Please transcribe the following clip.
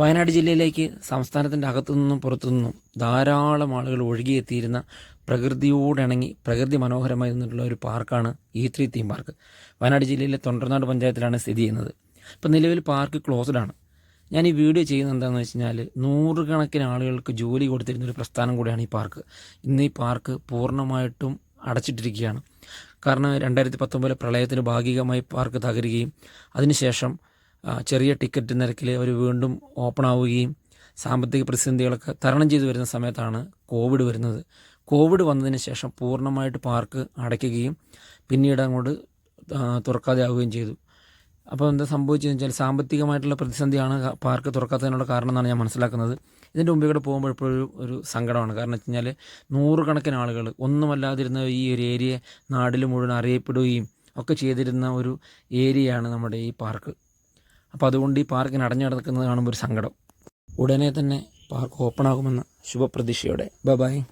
വയനാട് ജില്ലയിലേക്ക് സംസ്ഥാനത്തിന്റെ അകത്തു നിന്നും പുറത്തു നിന്നും ധാരാളം ആളുകൾ ഒഴുകിയെത്തിയിരുന്ന പ്രകൃതിയോടിണങ്ങി പ്രകൃതി മനോഹരമായി നിന്നിട്ടുള്ള ഒരു പാർക്കാണ് ഈ ത്രീ തീം പാർക്ക് വയനാട് ജില്ലയിലെ തൊണ്ടർനാട് പഞ്ചായത്തിലാണ് സ്ഥിതി ചെയ്യുന്നത്. ഇപ്പം നിലവിൽ പാർക്ക് ക്ലോസ്ഡ് ആണ്. ഞാൻ ഈ വീഡിയോ ചെയ്യുന്നത് എന്താണെന്ന് വെച്ച് കഴിഞ്ഞാൽ നൂറുകണക്കിന് ആളുകൾക്ക് ജോലി കൊടുത്തിരുന്ന ഒരു പ്രസ്ഥാനം കൂടിയാണ് ഈ പാർക്ക് ഇന്ന് ഈ പാർക്ക് പൂർണമായിട്ടും അടച്ചിട്ടിരിക്കുകയാണ്. കാരണം രണ്ടായിരത്തി പത്തൊമ്പതിലെ പ്രളയത്തിന് ഭാഗികമായി പാർക്ക് തകരുകയും അതിനുശേഷം ചെറിയ ടിക്കറ്റ് നിരക്കിൽ അവർ വീണ്ടും ഓപ്പൺ ആവുകയും സാമ്പത്തിക പ്രതിസന്ധികളൊക്കെ തരണം ചെയ്തു വരുന്ന സമയത്താണ് കോവിഡ് വരുന്നത്. കോവിഡ് വന്നതിന് ശേഷം പൂർണമായിട്ട് പാർക്ക് അടയ്ക്കുകയും പിന്നീട് അങ്ങോട്ട് തുറക്കാതെ ആവുകയും ചെയ്തു. അപ്പോൾ എന്താ സംഭവിച്ചതെന്ന് വെച്ചാൽ സാമ്പത്തികമായിട്ടുള്ള പ്രതിസന്ധിയാണ് പാർക്ക് തുറക്കാത്തതിനുള്ള കാരണം എന്നാണ് ഞാൻ മനസ്സിലാക്കുന്നത്. ഇതിന്റെ മുമ്പിൽ കൂടെ പോകുമ്പോൾ എപ്പോഴും ഒരു സങ്കടമാണ്. കാരണം വെച്ച് കഴിഞ്ഞാൽ നൂറുകണക്കിന് ആളുകൾ ഒന്നുമല്ലാതിരുന്ന ഈ ഒരു ഏരിയ നാടിൽ മുഴുവൻ അറിയപ്പെടുകയും ഒക്കെ ചെയ്തിരുന്ന ഒരു ഏരിയയാണ് നമ്മുടെ ഈ പാർക്ക് അപ്പോൾ അതുകൊണ്ട് ഈ പാർക്കിന് അടഞ്ഞു കിടക്കുന്നത് കാണുമ്പോൾ ഒരു സങ്കടം. ഉടനെ തന്നെ പാർക്ക് ഓപ്പൺ ആകുമെന്ന ശുഭപ്രതീക്ഷയോടെ. Bye bye